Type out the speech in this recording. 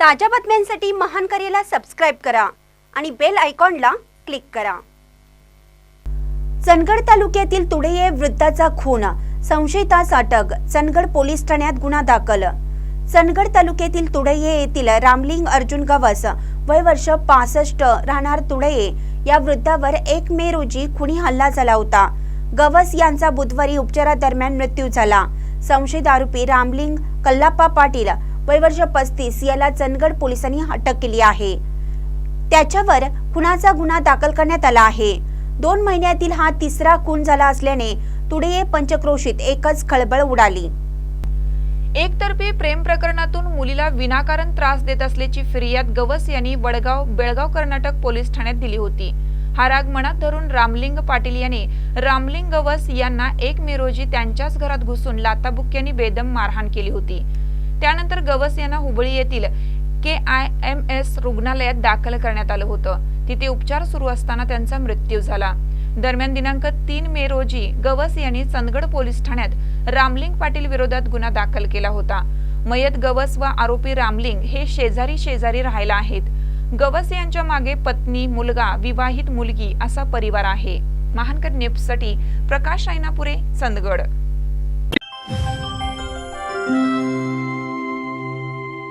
ताज्या बातम्यांसाठी महान करेला सबस्क्राईब करा आणि बेल आयकॉनला क्लिक करा. चंदगड तालुक्यातील तुडे वृद्धाचा खून. संशयितास अटक चंदगड पोलीस ठाण्यात गुन्हा दाखल. चंदगड तालुक्यातील तुडये येथील रामलिंग अर्जुन गवस वय वर्ष पासष्ट राहणार तुडये. या वृद्धावर एक मे रोजी खुनी हल्ला झाला होता. गवस यांचा बुधवारी उपचारादरम्यान मृत्यू झाला. संशयित आरोपी रामलिंग कल्लाप्पा पाटील वय वर्ष पस्तीस याला चंदगड पोलिसांनी अटक केली आहे. त्याच्यावर खुनाचा गुन्हा दाखल करण्यात आला आहे. दोन महिन्यातील हा तिसरा खून झाला असल्याने तुडे पंचक्रोशीत एकच खळबळ उडाली. एकतर्फी प्रेम प्रकरणातून मुलीला विनाकारण त्रास देत असल्याची फिर्याद गवस यांनी वडगाव बेळगाव कर्नाटक पोलीस ठाण्यात दिली होती. हा राग मनात धरून रामलिंग पाटील यांनी रामलिंग गवस यांना एक मे रोजी त्यांच्याच घरात घुसून लाताबुक्क्यांनी बेदम मारहाण केली होती. त्यानंतर गवस यांना हुबळी येथील के आय एम एस रुग्णालयात दाखल करण्यात आलं होतं. तिथे उपचार सुरू असताना त्यांचा मृत्यू झाला. दरम्यान दिनांक तीन मे रोजी गवस यांनी चंदगड पोलीस ठाण्यात रामलिंग पाटील विरोधात गुन्हा दाखल केला होता. मयत गवस व आरोपी रामलिंग हे शेजारी शेजारी राहायला आहेत. गवस यांच्या मागे पत्नी मुलगा विवाहित मुलगी असा परिवार आहे. महानकर न्यूजसाठी प्रकाश रायनापुरे चंदगड.